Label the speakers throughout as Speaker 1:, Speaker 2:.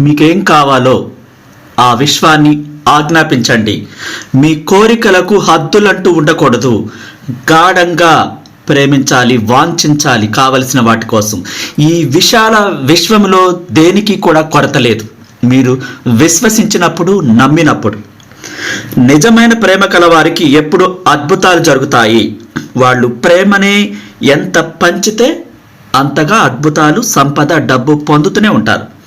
Speaker 1: మీకేం కావాలో ఆ విశ్వాన్ని ఆజ్ఞాపించండి. మీ కోరికలకు హద్దులంటూ ఉండకూడదు. గాఢంగా ప్రేమించాలి వాంఛించాలి కావలసిన వాటి కోసం. ఈ విశాల విశ్వంలో దేనికి కూడా కొరత లేదు. మీరు విశ్వసించినప్పుడు నమ్మినప్పుడు. నిజమైన ప్రేమ కలవారికి ఎప్పుడు అద్భుతాలు జరుగుతాయి. వాళ్ళు ప్రేమనే ఎంత పంచితే అంతగా అద్భుతాలు సంపద డబ్బు పొందుతూనే ఉంటారు.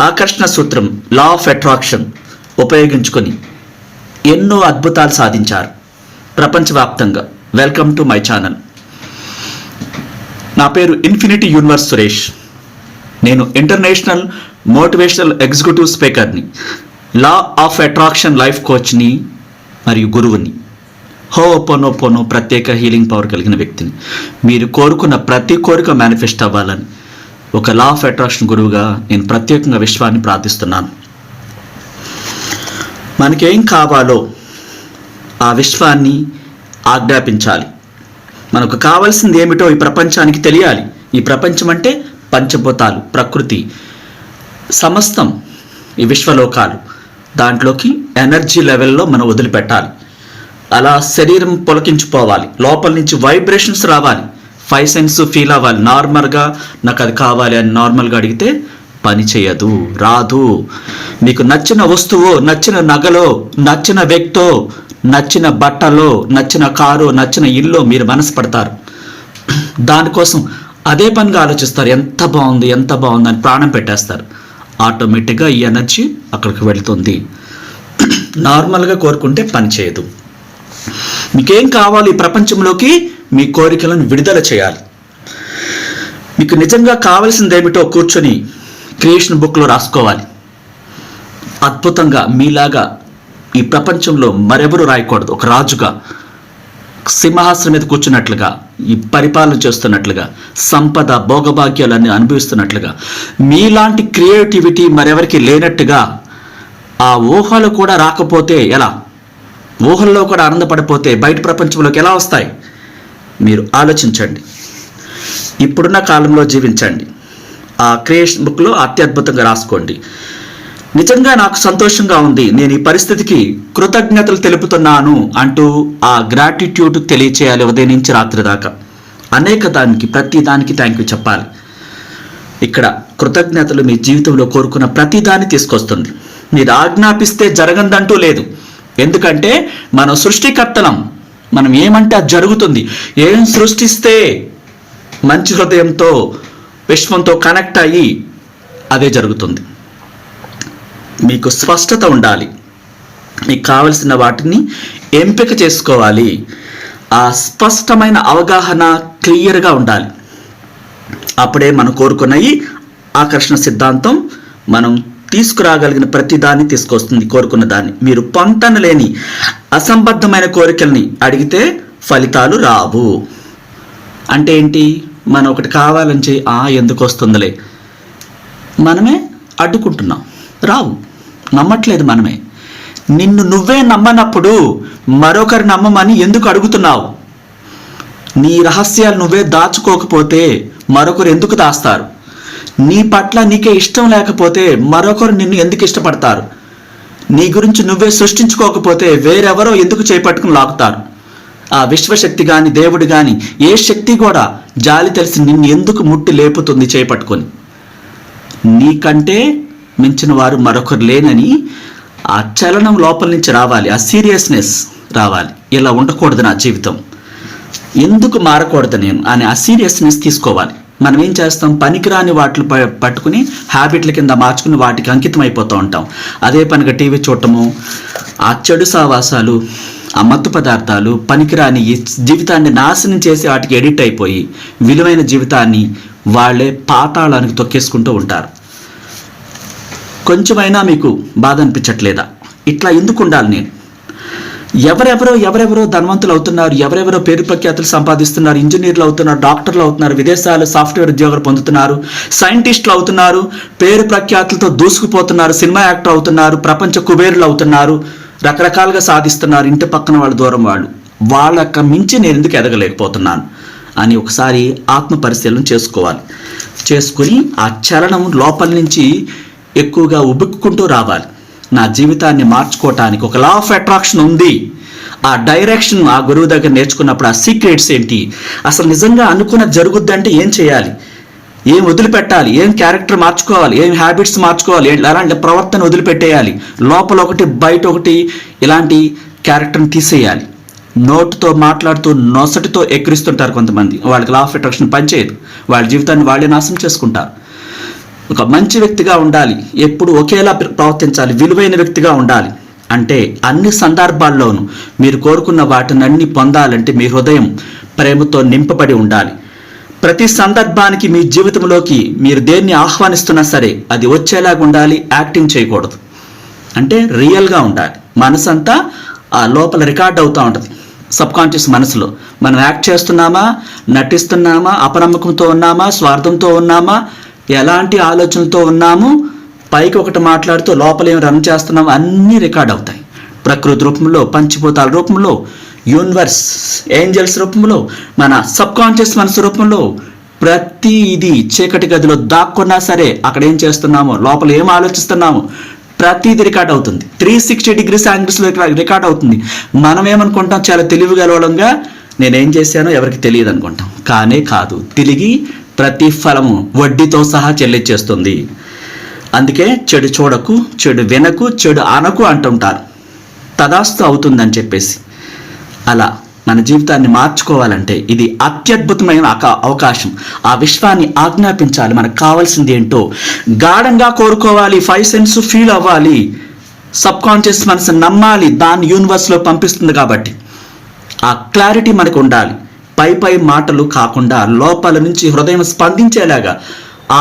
Speaker 1: ఆకర్షణ సూత్రం లా ఆఫ్ అట్రాక్షన్ ఉపయోగించుకొని ఎన్నో అద్భుతాలు సాధించారు. ప్రపంచవ్యాప్తంగా. వెల్కమ్ టు మై ఛానల్ నా పేరు ఇన్ఫినిటీ యూనివర్స్ సురేష్. నేను ఇంటర్నేషనల్ మోటివేషనల్ ఎగ్జిక్యూటివ్ స్పీకర్ని లా ఆఫ్ అట్రాక్షన్ లైఫ్ కోచ్ని మరియు గురువుని హో ఒపోనో పోనో ప్రత్యేక హీలింగ్ పవర్ కలిగిన వ్యక్తిని. మీరు కోరుకున్న ప్రతి కోరిక మేనిఫెస్ట్ అవ్వాలని ఒక లా ఆఫ్ అట్రాక్షన్ గురువుగా నేను ప్రత్యేకంగా విశ్వాన్ని ప్రార్థిస్తున్నాను. మనకేం కావాలో ఆ విశ్వాన్ని ఆజ్ఞాపించాలి. మనకు కావాల్సింది ఏమిటో ఈ ప్రపంచానికి తెలియాలి. ఈ ప్రపంచం అంటే పంచభూతాలు ప్రకృతి సమస్తం ఈ విశ్వలోకాలు. దాంట్లోకి ఎనర్జీ లెవెల్లో మనం వదిలిపెట్టాలి. అలా శరీరం పొలకించిపోవాలి లోపల నుంచి వైబ్రేషన్స్ రావాలి. ఫైవ్ సెన్స్ ఫీల్ అవ్వాలి. నార్మల్గా నాకు అది కావాలి అని నార్మల్గా అడిగితే పని చేయదు. రాదు. మీకు నచ్చిన వస్తువు నచ్చిన నగలో నచ్చిన వ్యక్తో నచ్చిన బట్టలో నచ్చిన కారు నచ్చిన ఇల్లు మీరు మనసు పడతారు. దానికోసం అదే పనిగా ఆలోచిస్తారు. ఎంత బాగుంది ఎంత బాగుంది అని ప్రాణం పెట్టేస్తారు. ఆటోమేటిక్గా ఈ ఎనర్జీ అక్కడికి వెళ్తుంది. నార్మల్గా కోరుకుంటే పని చేయదు. మీకేం కావాలి ప్రపంచంలోకి? మీ కోరికలను విడుదల చేయాలి. మీకు నిజంగా కావలసింది ఏమిటో కూర్చొని క్రియేషన్ బుక్లో రాసుకోవాలి. అద్భుతంగా మీలాగా ఈ ప్రపంచంలో మరెవరు రాయకూడదు. ఒక రాజుగా సింహాసనం మీద కూర్చున్నట్లుగా ఈ పరిపాలన చేస్తున్నట్లుగా సంపద భోగభాగ్యాలన్నీ అనుభవిస్తున్నట్లుగా మీలాంటి క్రియేటివిటీ మరెవరికి లేనట్టుగా ఆ ఊహలు కూడా రాకపోతే ఎలా? ఊహల్లో కూడా ఆనందపడిపోతే బయట ప్రపంచంలోకి ఎలా వస్తాయి? మీరు ఆలోచించండి. ఇప్పుడున్న కాలంలో జీవించండి. ఆ క్రియేషన్ బుక్లో అత్యద్భుతంగా రాసుకోండి. నిజంగా నాకు సంతోషంగా ఉంది. నేను ఈ పరిస్థితికి కృతజ్ఞతలు తెలుపుతున్నాను అంటూ ఆ గ్రాటిట్యూడ్ తెలియచేయాలి ఉదయం నుంచి రాత్రి దాకా. అనేక దానికి ప్రతి దానికి థ్యాంక్ యూ చెప్పాలి. ఇక్కడ కృతజ్ఞతలు మీ జీవితంలో కోరుకున్న ప్రతి దాన్ని తీసుకొస్తుంది. మీరు ఆజ్ఞాపిస్తే జరగందంటూ లేదు. ఎందుకంటే మనం సృష్టికర్తలం మనం ఏమంటే అది జరుగుతుంది. ఏం సృష్టిస్తే మంచి హృదయంతో విశ్వంతో కనెక్ట్ అయ్యి అదే జరుగుతుంది. మీకు స్పష్టత ఉండాలి. మీకు కావలసిన వాటిని ఎంపిక చేసుకోవాలి. ఆ స్పష్టమైన అవగాహన క్లియర్గా ఉండాలి. అప్పుడే మనం కోరుకున్నవి ఆకర్షణ సిద్ధాంతం మనం తీసుకురాగలిగిన ప్రతిదాన్ని తీసుకొస్తుంది కోరుకున్న దాన్ని. మీరు పొంతన లేని అసంబద్ధమైన కోరికల్ని అడిగితే ఫలితాలు రావు. అంటే ఏంటి? మనం ఒకటి కావాలని చెయ్యి ఆ ఎందుకు వస్తుందిలే? మనమే అడ్డుకుంటున్నాం. రావు. నమ్మట్లేదు మనమే. నిన్ను నువ్వే నమ్మనప్పుడు మరొకరు నమ్మమని ఎందుకు అడుగుతున్నావు? నీ రహస్యాలు నువ్వే దాచుకోకపోతే మరొకరు ఎందుకు దాస్తారు? నీ పట్ల నీకే ఇష్టం లేకపోతే మరొకరు నిన్ను ఎందుకు ఇష్టపడతారు? నీ గురించి నువ్వే సృష్టించుకోకపోతే వేరెవరో ఎందుకు చేపట్టుకుని లాగుతారు? ఆ విశ్వశక్తి గాని దేవుడు గాని ఏ శక్తి కూడా జాలి తెలిసి నిన్ను ఎందుకు ముట్టి లేపుతుంది చేపట్టుకొని? నీకంటే మించిన వారు మరొకరు లేనని ఆ చలనం లోపల నుంచి రావాలి ఆ సీరియస్నెస్ రావాలి. ఇలా ఉండకూడదు నా జీవితం. ఎందుకు మారకూడదు నేను అనే ఆ సీరియస్నెస్ తీసుకోవాలి. మనం ఏం చేస్తాం? పనికిరాని వాటిని ప- పట్టుకుని హ్యాబిట్ల కింద మార్చుకుని వాటికి అంకితం అయిపోతూ ఉంటాం. అదే పనిగా టీవీ చూడటము ఆ చెడు సావాసాలు ఆ మత్తు పదార్థాలు పనికిరాని జీవితాన్ని నాశనం చేసి వాటికి ఎడిట్ అయిపోయి విలువైన జీవితాన్ని వాళ్ళే పాతాళానికి తొక్కేసుకుంటూ ఉంటారు. కొంచెమైనా మీకు బాధ అనిపించట్లేదా? ఇట్లా ఎందుకు ఉండాలి నేను? ఎవరెవరో ఎవరెవరో ధనవంతులు అవుతున్నారు ఎవరెవరో పేరు ప్రఖ్యాతులు సంపాదిస్తున్నారు ఇంజనీర్లు అవుతున్నారు డాక్టర్లు అవుతున్నారు విదేశాలు సాఫ్ట్వేర్ ఉద్యోగులు పొందుతున్నారు సైంటిస్టులు అవుతున్నారు పేరు ప్రఖ్యాతులతో దూసుకుపోతున్నారు సినిమా యాక్టర్ అవుతున్నారు ప్రపంచ కుబేరులు అవుతున్నారు రకరకాలుగా సాధిస్తున్నారు ఇంటి పక్కన వాళ్ళ దూరం వాళ్ళు. వాళ్ళక మించి నేను ఎందుకు ఎదగలేకపోతున్నాను అని ఒకసారి ఆత్మ పరిశీలన చేసుకోవాలి. చేసుకుని ఆ చలనం లోపల నుంచి ఎక్కువగా ఉబుక్కుంటూ రావాలి. నా జీవితాన్ని మార్చుకోవటానికి ఒక లా ఆఫ్ అట్రాక్షన్ ఉంది. ఆ డైరెక్షన్ ఆ గురువు దగ్గర నేర్చుకున్నప్పుడు ఆ సీక్రెట్స్ ఏంటి? అసలు నిజంగా అనుకున్న జరుగుద్దంటే ఏం చేయాలి? ఏం వదిలిపెట్టాలి? ఏం క్యారెక్టర్ మార్చుకోవాలి? ఏం హ్యాబిట్స్ మార్చుకోవాలి? అలాంటి ప్రవర్తన వదిలిపెట్టేయాలి? లోపల ఒకటి బయట ఒకటి ఇలాంటి క్యారెక్టర్ని తీసేయాలి. నోటుతో మాట్లాడుతూ నొసటితో ఎక్కిరిస్తుంటారు కొంతమంది. వాళ్ళకి లా ఆఫ్ అట్రాక్షన్ పనిచేయదు. వాళ్ళ జీవితాన్ని వాళ్ళే నాశనం చేసుకుంటారు. ఒక మంచి వ్యక్తిగా ఉండాలి. ఎప్పుడు ఒకేలా ప్రవర్తించాలి. విలువైన వ్యక్తిగా ఉండాలి. అంటే అన్ని సందర్భాల్లోనూ మీరు కోరుకున్న వాటిని అన్ని పొందాలంటే మీ హృదయం ప్రేమతో నింపబడి ఉండాలి. ప్రతి సందర్భానికి మీ జీవితంలోకి మీరు దేన్ని ఆహ్వానిస్తున్నా సరే అది వచ్చేలాగా ఉండాలి యాక్టింగ్ చేయకూడదు. అంటే రియల్గా ఉండాలి. మనసంతా ఆ లోపల రికార్డ్ అవుతూ ఉంటుంది. సబ్ కాన్షియస్ మనసులో. మనం యాక్ట్ చేస్తున్నామా? నటిస్తున్నామా? అపనమ్మకంతో ఉన్నామా? స్వార్థంతో ఉన్నామా? ఎలాంటి ఆలోచనలతో ఉన్నాము? పైకి ఒకటి మాట్లాడుతూ లోపల ఏం రన్ చేస్తున్నాము? అన్నీ రికార్డ్ అవుతాయి. ప్రకృతి రూపంలో పంచిభూతాల రూపంలో యూనివర్స్ ఏంజల్స్ రూపంలో మన సబ్ కాన్షియస్ మనసు రూపంలో ప్రతి ఇది చీకటి గదిలో దాక్కున్నా సరే అక్కడ ఏం చేస్తున్నామో లోపల ఏం ఆలోచిస్తున్నామో ప్రతిది రికార్డ్ అవుతుంది. త్రీ సిక్స్టీ డిగ్రీస్ యాంగిల్స్లో రికార్డ్ అవుతుంది. మనం ఏమనుకుంటాం? చాలా తెలివిగలవడంగా నేనేం చేశానో ఎవరికి తెలియదు అనుకుంటాం కానే కాదు. తిరిగి ప్రతిఫలము వడ్డీతో సహా చెల్లించేస్తుంది. అందుకే చెడు చూడకు చెడు వినకు చెడు అనకు అంటుంటారు. తదాస్తు అవుతుందని చెప్పేసి. అలా మన జీవితాన్ని మార్చుకోవాలంటే ఇది అత్యద్భుతమైన అవకాశం. ఆ విశ్వాన్ని ఆజ్ఞాపించాలి. మనకు కావాల్సింది ఏంటో గాఢంగా కోరుకోవాలి. ఫైవ్ సెన్స్ ఫీల్ అవ్వాలి. సబ్ కాన్షియస్ మనసు నమ్మాలి. దాన్ని యూనివర్స్లో పంపిస్తుంది కాబట్టి. ఆ క్లారిటీ మనకు ఉండాలి. పై పై మాటలు కాకుండా లోపల నుంచి హృదయం స్పందించేలాగా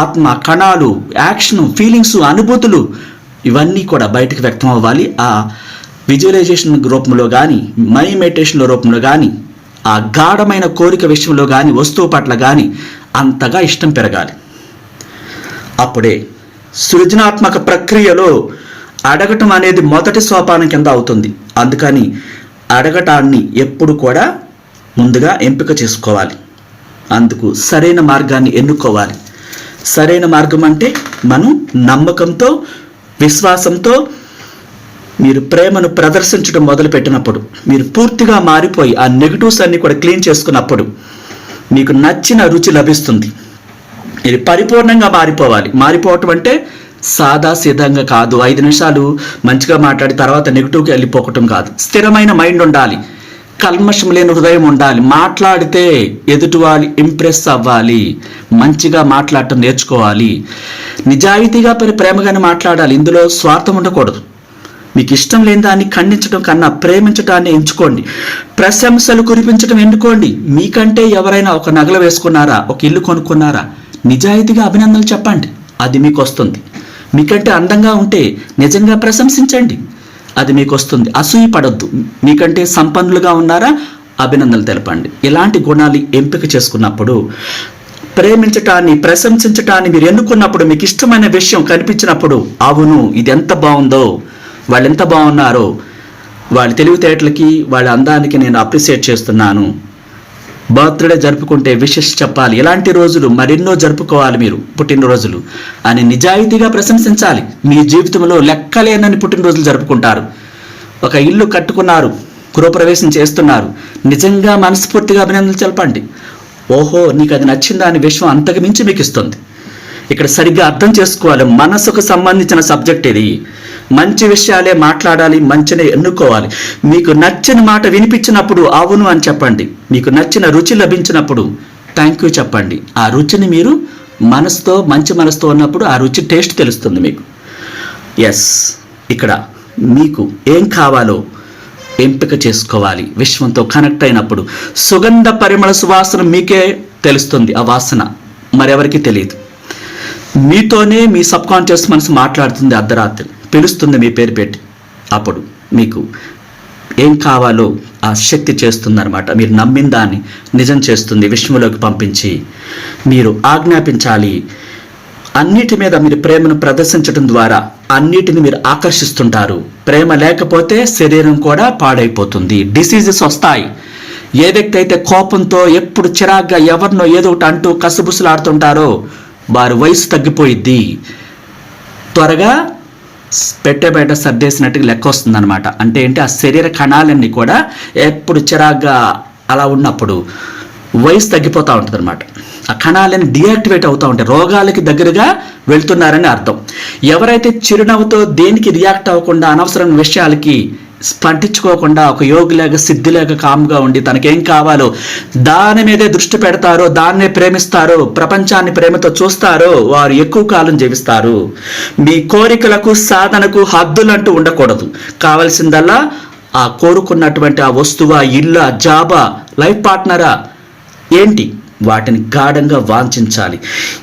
Speaker 1: ఆత్మ కణాలు యాక్షన్ ఫీలింగ్స్ అనుభూతులు ఇవన్నీ కూడా బయటకు వ్యక్తం అవ్వాలి. ఆ విజువలైజేషన్ రూపంలో కానీ మై మెడిటేషన్ రూపంలో కానీ ఆ గాఢమైన కోరిక విషయంలో కానీ వస్తువు పట్ల కానీ అంతగా ఇష్టం పెరగాలి. అప్పుడే సృజనాత్మక ప్రక్రియలో అడగటం అనేది మొదటి సోపానం కింద అవుతుంది. అందుకని అడగటాన్ని ఎప్పుడు కూడా ముందుగా ఎంపిక చేసుకోవాలి. అందుకు సరైన మార్గాన్ని ఎన్నుకోవాలి. సరైన మార్గం అంటే మనం నమ్మకంతో విశ్వాసంతో మీరు ప్రేమను ప్రదర్శించడం మొదలుపెట్టినప్పుడు మీరు పూర్తిగా మారిపోయి ఆ నెగిటివ్స్ అన్ని కూడా క్లీన్ చేసుకున్నప్పుడు మీకు నచ్చిన రుచి లభిస్తుంది. ఇది పరిపూర్ణంగా మారిపోవాలి. మారిపోవటం అంటే సాదా సిద్ధంగా కాదు. ఐదు నిమిషాలు మంచిగా మాట్లాడి తర్వాత నెగిటివ్కి వెళ్ళిపోవటం కాదు. స్థిరమైన మైండ్ ఉండాలి. కల్మషం లేని హృదయం ఉండాలి. మాట్లాడితే ఎదుటివాళ్ళు ఇంప్రెస్ అవ్వాలి. మంచిగా మాట్లాడటం నేర్చుకోవాలి. నిజాయితీగా పరి ప్రేమగానే మాట్లాడాలి. ఇందులో స్వార్థం ఉండకూడదు. మీకు ఇష్టం లేని దాన్ని ఖండించడం కన్నా ప్రేమించడాన్ని ఎంచుకోండి. ప్రశంసలు కురిపించడం ఎన్నుకోండి మీకంటే ఎవరైనా ఒక నగలు వేసుకున్నారా? ఒక ఇల్లు కొనుక్కున్నారా? నిజాయితీగా అభినందనలు చెప్పండి. అది మీకు వస్తుంది. మీకంటే అందంగా ఉంటే నిజంగా ప్రశంసించండి. అది మీకు వస్తుంది అసూయ పడొద్దు. మీకంటే సంపన్నులుగా ఉన్నారా? అభినందనలు తెలపండి. ఇలాంటి గుణాలు ఎంపిక చేసుకున్నప్పుడు ప్రేమించటాన్ని ప్రశంసించటాన్ని మీరు ఎన్నుకున్నప్పుడు మీకు ఇష్టమైన విషయం కనిపించినప్పుడు అవును ఇది ఎంత బాగుందో వాళ్ళు ఎంత బాగున్నారో వాళ్ళ తెలివితేటలకి వాళ్ళ అందానికి నేను అప్రిసియేట్ చేస్తున్నాను. బర్త్డే జరుపుకుంటే విషెస్ చెప్పాలి. ఇలాంటి రోజులు? మరెన్నో జరుపుకోవాలి మీరు పుట్టినరోజులు. అని నిజాయితీగా ప్రశంసించాలి. మీ జీవితంలో లెక్కలేనని పుట్టినరోజులు జరుపుకుంటారు. ఒక ఇల్లు కట్టుకున్నారు గృహప్రవేశం చేస్తున్నారు. నిజంగా మనస్ఫూర్తిగా అభినందనలు తెలపండి ఓహో నీకు అది నచ్చిందా అని విషయం అంతకు మించి మీకు ఇస్తుంది ఇక్కడ సరిగ్గా అర్థం చేసుకోవాలి. మనసుకు సంబంధించిన సబ్జెక్ట్ ఇది. మంచి విషయాలే మాట్లాడాలి మంచినే ఎన్నుకోవాలి. మీకు నచ్చిన మాట వినిపించినప్పుడు అవును అని చెప్పండి. మీకు నచ్చిన రుచి లభించినప్పుడు థ్యాంక్ యూ చెప్పండి. ఆ రుచిని మీరు మనసుతో మంచి మనసుతో ఉన్నప్పుడు ఆ రుచి టేస్ట్ తెలుస్తుంది మీకు. ఎస్ ఇక్కడ మీకు ఏం కావాలో ఎంపిక చేసుకోవాలి. విశ్వంతో కనెక్ట్ అయినప్పుడు. సుగంధ పరిమళ సువాసన మీకే తెలుస్తుంది ఆ వాసన. మరెవరికి తెలియదు. మీతోనే మీ సబ్ కాన్షియస్ మనసు మాట్లాడుతుంది అర్ధరాత్రి. పిలుస్తుంది మీ పేరు పెట్టి. అప్పుడు మీకు ఏం కావాలో ఆ శక్తి చేస్తుందన్నమాట. మీరు నమ్మిన దాన్ని నిజం చేస్తుంది విశ్వంలోకి పంపించి మీరు ఆజ్ఞాపించాలి. అన్నిటి మీద మీరు ప్రేమను ప్రదర్శించడం ద్వారా అన్నిటిని మీరు ఆకర్షిస్తుంటారు. ప్రేమ లేకపోతే శరీరం కూడా పాడైపోతుంది. డిసీజెస్ వస్తాయి. ఏ వ్యక్తి అయితే కోపంతో ఎప్పుడు చిరాగ్గా ఎవరినో ఏదో ఒకటి అంటూ కసుబుసులాడుతుంటారో వారి వయసు తగ్గిపోయిద్ది. త్వరగా పెట్టే బయట సర్దేసినట్టుగా లెక్క వస్తుందన్నమాట. అంటే ఏంటి? ఆ శరీర కణాలన్నీ కూడా ఎప్పుడు చిరాగ్గా అలా ఉన్నప్పుడు వయసు తగ్గిపోతూ ఉంటుంది అనమాట ఆ కణాలని డియాక్టివేట్ అవుతూ ఉంటాయి. రోగాలకి దగ్గరగా వెళ్తున్నారని అర్థం. ఎవరైతే చిరునవ్వుతో దేనికి రియాక్ట్ అవ్వకుండా అనవసరమైన విషయాలకి పట్టించుకోకుండా ఒక యోగిలాగా సిద్ధిలాగా కామ్గా ఉండి తనకేం కావాలో దాని మీదే దృష్టి పెడతారో దాన్నే ప్రేమిస్తారో ప్రపంచాన్ని ప్రేమతో చూస్తారో వారు ఎక్కువ కాలం జీవిస్తారు. మీ కోరికలకు సాధనకు హద్దులంటూ ఉండకూడదు. కావలసిందల్లా ఆ కోరుకున్నటువంటి ఆ వస్తువు ఆ ఇల్లు ఆ జాబా లైఫ్ పార్ట్నరా ఏంటి? వాటిని గాఢంగా వాంఛించాలి.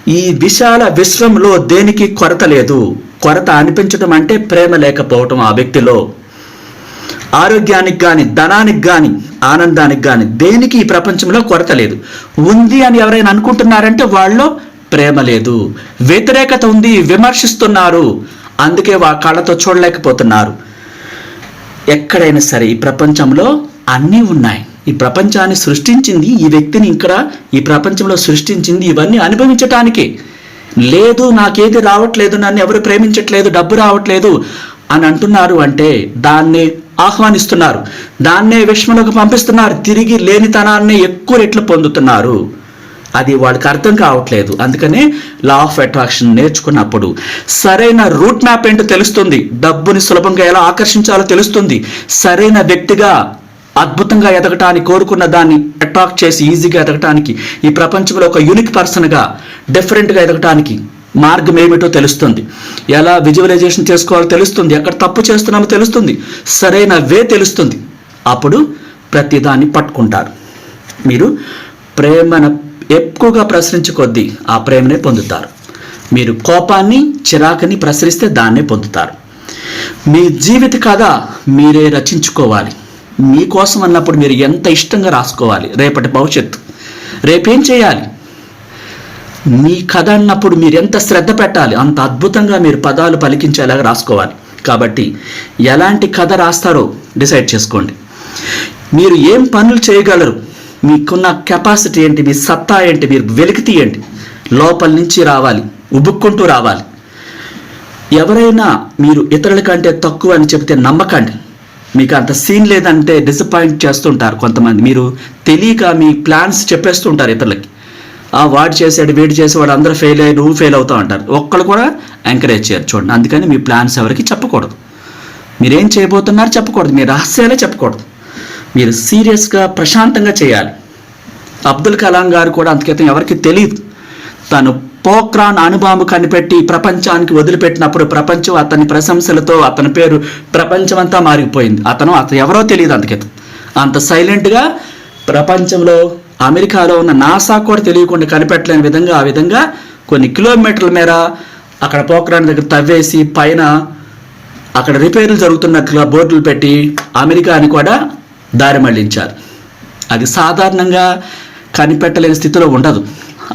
Speaker 1: ఈ విశాల విశ్వంలో దేనికి కొరత లేదు. కొరత అనిపించడం అంటే ప్రేమ లేకపోవటం ఆ వ్యక్తిలో. ఆరోగ్యానికి కానీ ధనానికి కానీ ఆనందానికి కానీ దేనికి ఈ ప్రపంచంలో కొరత లేదు. ఉంది అని ఎవరైనా అనుకుంటున్నారంటే వాళ్ళు ప్రేమ లేదు. వ్యతిరేకత ఉంది విమర్శిస్తున్నారు. అందుకే వా కళ్ళతో చూడలేకపోతున్నారు. ఎక్కడైనా సరే ఈ ప్రపంచంలో అన్నీ ఉన్నాయి. ఈ ప్రపంచాన్ని సృష్టించింది ఈ వ్యక్తిని ఇక్కడ ఈ ప్రపంచంలో సృష్టించింది ఇవన్నీ అనుభవించటానికే. లేదు నాకేది రావట్లేదు నన్ను ఎవరు ప్రేమించట్లేదు డబ్బు రావట్లేదు అని అంటున్నారు అంటే దాన్ని ఆహ్వానిస్తున్నారు. దాన్నే విశ్వంలోకి పంపిస్తున్నారు. తిరిగి లేనితనాన్ని ఎక్కువ రెట్లు పొందుతున్నారు. అది వాళ్ళకి అర్థం కావట్లేదు. అందుకనే లా ఆఫ్ అట్రాక్షన్ నేర్చుకున్నప్పుడు సరైన రూట్ మ్యాప్ ఏంటో తెలుస్తుంది. డబ్బుని సులభంగా ఎలా ఆకర్షించాలో తెలుస్తుంది. సరైన వ్యక్తిగా అద్భుతంగా ఎదగటానికి కోరుకున్న దాన్ని అట్రాక్ట్ చేసి ఈజీగా ఎదగటానికి ఈ ప్రపంచంలో ఒక యూనిక్ పర్సన్గా డిఫరెంట్గా ఎదగటానికి మార్గం ఏమిటో తెలుస్తుంది. ఎలా విజువలైజేషన్ చేసుకోవాలో తెలుస్తుంది. ఎక్కడ తప్పు చేస్తున్నామో తెలుస్తుంది. సరైన వే తెలుస్తుంది. అప్పుడు ప్రతిదాన్ని పట్టుకుంటారు. మీరు ప్రేమను ఎక్కువగా ప్రసరించే కొద్దీ ఆ ప్రేమనే పొందుతారు. మీరు కోపాన్ని చిరాకుని ప్రసరిస్తే దాన్నే పొందుతారు. మీ జీవిత కథ మీరే రచించుకోవాలి. మీకోసం అన్నప్పుడు మీరు ఎంత ఇష్టంగా రాసుకోవాలి. రేపటి భవిష్యత్తు. రేపేం చేయాలి? మీ కథ అన్నప్పుడు మీరు ఎంత శ్రద్ధ పెట్టాలి అంత అద్భుతంగా మీరు పదాలు పలికించేలాగా రాసుకోవాలి. కాబట్టి ఎలాంటి కథ రాస్తారో డిసైడ్ చేసుకోండి. మీరు ఏం పనులు చేయగలరు? మీకున్న కెపాసిటీ ఏంటి? మీ సత్తా ఏంటి? మీరు వెలికి తీయండి. లోపల నుంచి రావాలి. ఉబుక్కుంటూ రావాలి. ఎవరైనా మీరు ఇతరుల కంటే తక్కువ అని చెప్తే నమ్మకండి. మీకు అంత సీన్ లేదంటే డిసప్పాయింట్ చేస్తుంటారు కొంతమంది. మీరు తెలియక మీ ప్లాన్స్ చెప్పేస్తుంటారు ఇతరులకి. వాడు చేశాడు వీడు చేసేవాడు అందరూ ఫెయిల్ అయ్యి నువ్వు ఫెయిల్ అవుతావు అంటారు. ఒక్కళ్ళు కూడా ఎంకరేజ్ చేయరు. చూడండి అందుకని మీ ప్లాన్స్ ఎవరికి చెప్పకూడదు. మీరేం చేయబోతున్నారు చెప్పకూడదు. మీ రహస్యాలే చెప్పకూడదు. మీరు సీరియస్గా ప్రశాంతంగా చేయాలి. అబ్దుల్ కలాం గారు కూడా అంతకితం ఎవరికి తెలియదు తను పోక్రాన్ అణుబాంబు కనిపెట్టి ప్రపంచానికి వదిలిపెట్టినప్పుడు ప్రపంచం అతని ప్రశంసలతో అతని పేరు ప్రపంచమంతా మారిపోయింది. అతను అతను ఎవరో తెలియదు అంతకితం. అంత సైలెంట్గా ప్రపంచంలో అమెరికాలో ఉన్న నాసా కూడా తెలియకుండా కనిపెట్టలేని విధంగా ఆ విధంగా కొన్ని కిలోమీటర్ల మేర అక్కడ పోక్రాన్ దగ్గర తవ్వేసి పైన అక్కడ రిపేర్లు జరుగుతున్నట్లుగా బోర్డులు పెట్టి అమెరికాని కూడా దారి మళ్ళించారు. అది సాధారణంగా కనిపెట్టలేని స్థితిలో ఉండదు.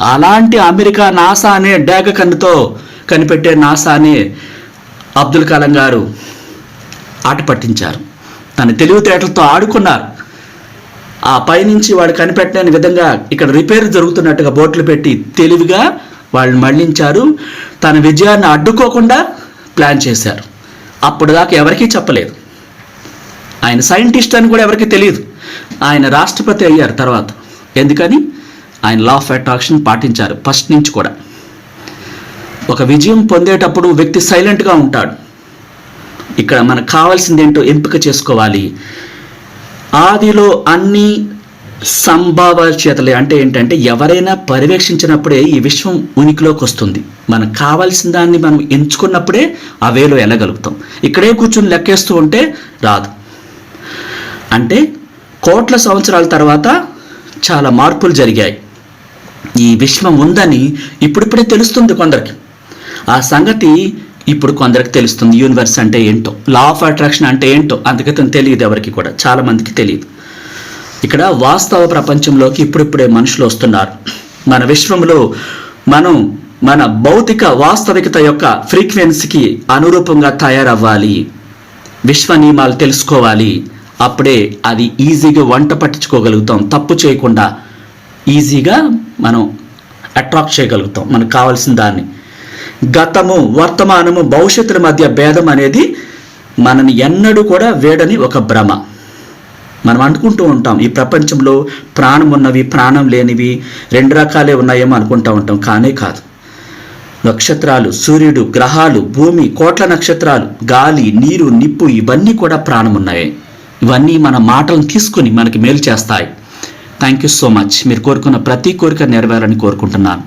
Speaker 1: అలాంటి అమెరికా నాసా అనే డేగ కన్నుతో కనిపెట్టే నాసాని అబ్దుల్ కలాం గారు ఆట పట్టించారు. తన తెలివితేటలతో ఆడుకున్నారు. ఆ పైనుంచి వాడు కనిపెట్టలేని విధంగా ఇక్కడ రిపేర్ జరుగుతున్నట్టుగా బోట్లు పెట్టి తెలివిగా వాళ్ళు మళ్ళించారు. తన విజయాన్ని అడ్డుకోకుండా ప్లాన్ చేశారు. అప్పుడు దాకా ఎవరికీ చెప్పలేదు. ఆయన సైంటిస్ట్ అని కూడా ఎవరికీ తెలియదు. ఆయన రాష్ట్రపతి అయ్యారు తర్వాత. ఎందుకని? ఆయన లా ఆఫ్ అట్రాక్షన్ పాటించారు ఫస్ట్ నుంచి కూడా. ఒక విజయం పొందేటప్పుడు వ్యక్తి సైలెంట్గా ఉంటాడు. ఇక్కడ మనకు కావాల్సింది ఏంటో ఎంపిక చేసుకోవాలి. ఆదిలో అన్ని సంభావ్యతలే అంటే ఏంటంటే ఎవరైనా పర్యవేక్షించినప్పుడే ఈ విశ్వం ఉనికిలోకి వస్తుంది మనకు కావాల్సిన దాన్ని మనం ఎంచుకున్నప్పుడే ఆ వేలో వెళ్ళగలుగుతాం ఇక్కడే కూర్చుని లెక్కేస్తూ ఉంటే రాదు. అంటే కోట్ల సంవత్సరాల తర్వాత చాలా మార్పులు జరిగాయి. ఈ విశ్వం ఉందని ఇప్పుడిప్పుడే తెలుస్తుంది కొందరికి. ఆ సంగతి ఇప్పుడు కొందరికి తెలుస్తుంది యూనివర్స్ అంటే ఏంటో. లా ఆఫ్ అట్రాక్షన్ అంటే ఏంటో. అందుకని తెలియదు ఎవరికి కూడా. చాలా మందికి తెలియదు. ఇక్కడ వాస్తవ ప్రపంచంలోకి ఇప్పుడిప్పుడే మనుషులు వస్తున్నారు. మన విశ్వంలో మనం మన భౌతిక వాస్తవికత యొక్క ఫ్రీక్వెన్సీకి అనురూపంగా తయారవ్వాలి. విశ్వ నియమాలు తెలుసుకోవాలి. అప్పుడే అది ఈజీగా వంట పట్టించుకోగలుగుతాం. తప్పు చేయకుండా ఈజీగా మనం అట్రాక్ట్ చేయగలుగుతాం. మనకు కావాల్సిన దాన్ని. గతము వర్తమానము భవిష్యత్తుల మధ్య భేదం అనేది మనని ఎన్నడూ కూడా వేడని ఒక భ్రమ. మనం అనుకుంటూ ఉంటాం ఈ ప్రపంచంలో ప్రాణం ఉన్నవి ప్రాణం లేనివి రెండు రకాలే ఉన్నాయేమో అనుకుంటూ ఉంటాం కానే కాదు. నక్షత్రాలు సూర్యుడు గ్రహాలు భూమి కోట్ల నక్షత్రాలు గాలి నీరు నిప్పు ఇవన్నీ కూడా ప్రాణం ఉన్నాయి ఇవన్నీ మన మాటలను తీసుకుని మనకి మేలు చేస్తాయి. థ్యాంక్ యూ సో మచ్ మీరు కోరుకున్న ప్రతి కోరిక నెరవేరాలని కోరుకుంటున్నాను.